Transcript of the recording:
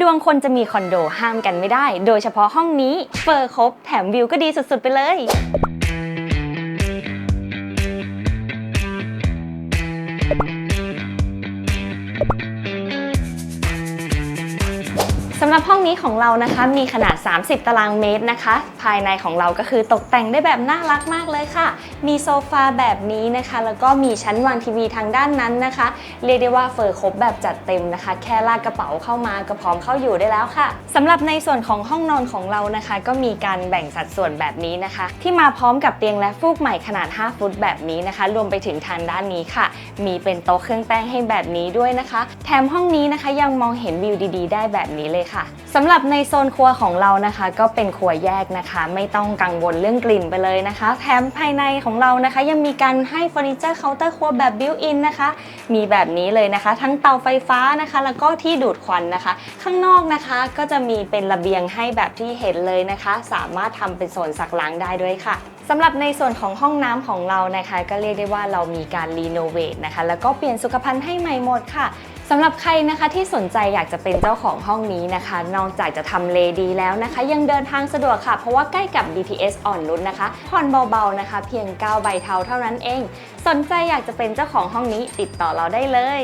ดวงคนจะมีคอนโดห้ามกันไม่ได้ โดยเฉพาะห้องนี้ เฟอร์ครบแถมวิวก็ดีสุดๆ ไปเลย สำหรับห้องนี้ของเรานะคะมีขนาด 30 ตารางเมตรนะคะ ภายในของเราก็คือตกแต่งได้แบบน่ารักมากเลยค่ะ มีโซฟาแบบนี้นะคะ แล้วก็มีชั้นวางทีวีทางด้านนั้นนะคะ เรียกได้ว่าเฟอร์ครบแบบจัดเต็มนะคะ แค่ลากกระเป๋าเข้ามาก็พร้อมเข้าอยู่ได้แล้วค่ะสำหรับในส่วนของห้องนอนของเรานะคะ ก็มีการแบ่งสัดส่วนแบบนี้นะคะ ที่มาพร้อมกับเตียงและฟูกใหม่ขนาด 5 ฟุตแบบนี้นะคะ รวมไปถึงทางด้านนี้ค่ะ มีเป็นโต๊ะเครื่องแป้งให้แบบนี้ด้วยนะคะ แถมห้องนี้นะคะยังมองเห็นวิวดี ๆ ได้แบบนี้เลยค่ะสำหรับในโซนครัวของเรานะคะ ก็เป็นครัวแยกนะคะ ไม่ต้องกังวลเรื่องกลิ่นไปเลยนะคะ แถมภายในของเรานะคะ ยังมีการให้เฟอร์นิเจอร์เคาน์เตอร์ครัวแบบบิวอินนะคะ มีแบบนี้เลยนะคะ ทั้งเตาไฟฟ้านะคะ แล้วก็ที่ดูดควันนะคะ ข้างนอกนะคะก็จะมีเป็นระเบียงให้แบบที่เห็นเลยนะคะ สามารถทำเป็นโซนซักล้างได้ด้วยค่ะ สำหรับในส่วนของห้องน้ำของเรานะคะ ก็เรียกได้ว่าเรามีการรีโนเวทนะคะ แล้วก็เปลี่ยนสุขภัณฑ์ให้ใหม่หมดค่ะสำหรับใครนะคะที่สนใจอยากจะเป็นเจ้าของห้องนี้นะคะ นอกจากจะทำเลดีแล้วนะคะ ยังเดินทางสะดวกค่ะ เพราะว่าใกล้กับ BTS อ่อนนุชนะคะผ่อนเบาๆนะคะ เพียง 9 ใบเทาเท่านั้นเอง สนใจอยากจะเป็นเจ้าของห้องนี้ติดต่อเราได้เลย